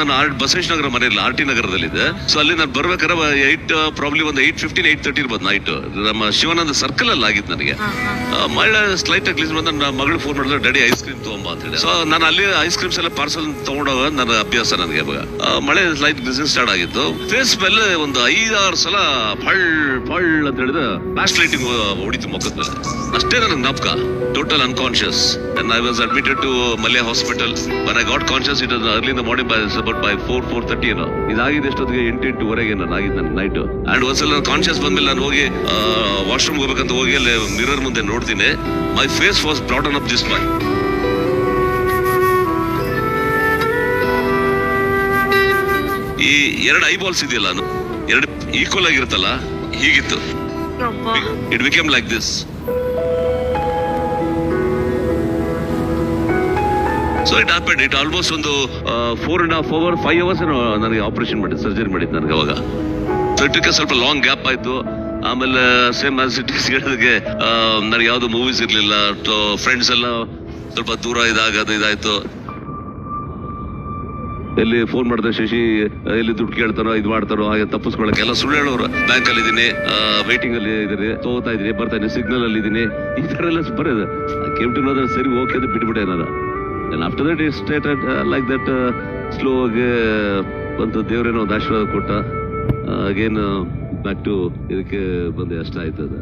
ನಾನು ಆರ್ ಬಸವೇಶ್ ನಗರ ಮನೆಯಲ್ಲಿ R T ನಗರದಲ್ಲಿದೆ. ಸೊ ಅಲ್ಲಿ ನಾನು ಬರ್ಬೇಕಾದ್ರೆ ಏಟ್ ಪ್ರಾಬ್ಲಿ ಒಂದು ಏಟ್ ಫಿಫ್ಟೀನ್ ಏಟ್ ತರ್ಟಿ ಇರ್ಬೋದು ನೈಟ್ ನಮ್ಮ ಶಿವಾನಂದ ಸರ್ಕಲ್ ಅಲ್ಲಿ ಆಗಿತ್ತು ನನಗೆ. ಮಳೆ ಸ್ಲೈಟ್ ಆಗಿ ಬಂದ ನನ್ನ ಮಗಳು ಫೋನ್ ಮಾಡಿದ್ರೆ ಡ್ಯಾಡಿ ಐಸ್ ಕ್ರೀಮ್ ತಗೊಂಬ ಅಂತ ಹೇಳಿ. ಸೊ ನಾನು ಅಲ್ಲಿ ಐಸ್ ಕ್ರೀಮ್ಸ್ ಎಲ್ಲ ಪಾರ್ಸಲ್ ತಗೊಂಡೋಗ ನನ್ನ ಅಭ್ಯಾಸ ನನಗೆ ಇವಾಗ. ಮಳೆ ಸ್ಲೈಟ್ ಬಿಸ್ನೆಸ್ ಸ್ಟಾರ್ಟ್ ಆಗಿತ್ತು. ಫೇಸ್ ಮೇಲೆ ಒಂದು ಐದಾರು ಸಲ ಫಳ್ ಫಳ್ ಅಂತ ಹೇಳಿದ್ರೆ ಫ್ಲಾಶ್ ಲೈಟಿಂಗ್ ಹೊಡಿತು ಮುಖದ ಮೇಲೆ ಅಷ್ಟೇ ನನಗೆ ನಾಪಕ total unconscious I was admitted to Mallya hospital but I got conscious it early in the morning by about by four four thirty ಏನೋ. ಇದಾಗಿದೆ ಎಷ್ಟೊತ್ತಿಗೆ? ಎಂಟು ಎಂಟುವರೆಗೆ ನಾನು ಆಗಿದ್ದು ನನ್ನ ನೈಟ್ ಅಂಡ್ ಒಂದ್ಸಲ ಕಾನ್ಶಿಯಸ್ ಬಂದ್ಮೇಲೆ ನಾನು ಹೋಗಿ ವಾಶ್ರೂಮ್ ಹೋಗ್ಬೇಕಂತ ಹೋಗಿ ಅಲ್ಲಿ ಮಿರರ್ ಮುಂದೆ ನೋಡ್ತೀನಿ. My face was broaden up this my ಈ ಎರಡು ಐಬಾಲ್ಸ್ ಇದೆಯಲ್ಲ ಎರಡು ಈಕ್ವಲ್ ಆಗಿರುತ್ತಲ್ಲ? ಹೀಗಿತ್ತು. It became like this so it happened it almost ಒಂದು four and half hour five hours ನನಗೆ ಆಪರೇಷನ್ ಮಾಡಿದ್ದು ಸರ್ಜರಿ ಮಾಡಿದ್ದು ನನಗೆ ಅವಾಗ. ಸೊ ಸ್ವಲ್ಪ ಲಾಂಗ್ ಗ್ಯಾಪ್ ಆಯ್ತು. ಆಮೇಲೆ ಸೇಮ್ ಆಸ್ ಇಟ್ ಹೇಳಿದಾಗೆ ನನಗೆ ಯಾವುದು ಮೂವೀಸ್ ಇರ್ಲಿಲ್ಲ. ಫ್ರೆಂಡ್ಸ್ ಎಲ್ಲ ಸ್ವಲ್ಪ ದೂರ ಇದಾಗದು ಇದಾಯ್ತು. ಎಲ್ಲಿ ಫೋನ್ ಮಾಡಿದ್ರೆ ಶಶಿ, ಎಲ್ಲಿ ದುಡ್ಡು ಕೇಳ್ತಾರೋ ಇದು ಮಾಡ್ತಾರೋ ಹಾಗೆ ತಪ್ಪಿಸ್ಕೊಳಕ್ಕೆ ಎಲ್ಲ ಸುಳ್ಳು ಹೇಳೋರು. ಬ್ಯಾಂಕ್ ಅಲ್ಲಿ ಇದೀನಿ ವೇಟಿಂಗ್ ಅಲ್ಲಿ ಇದೀನಿ, ತಗೋತಾ ಇದೀನಿ, ಬರ್ತಾ ಇದೀನಿ ಸಿಗ್ನಲ್ ಅಲ್ಲಿ ಇದೀನಿ. ಈ ತರ ಎಲ್ಲ ಬರೋದು. ಕೆಂಪ್ಟಿ ನೋಡಿದ್ರೆ ಸರಿ ಓಕೆ ಅಂತ ಬಿಟ್ಬಿಟ್ಟೆ ನಾನು. After that it state like that slow ಆಗಿ ಬಂತು ದೇವರೇನೋ ಒಂದು ಆಶೀರ್ವಾದ ಕೊಟ್ಟ. ಅಗೇನ್ ಬ್ಯಾಕ್ ಟು ಇದಕ್ಕೆ ಬಂದೆ ಅಷ್ಟ ಆಯ್ತದ.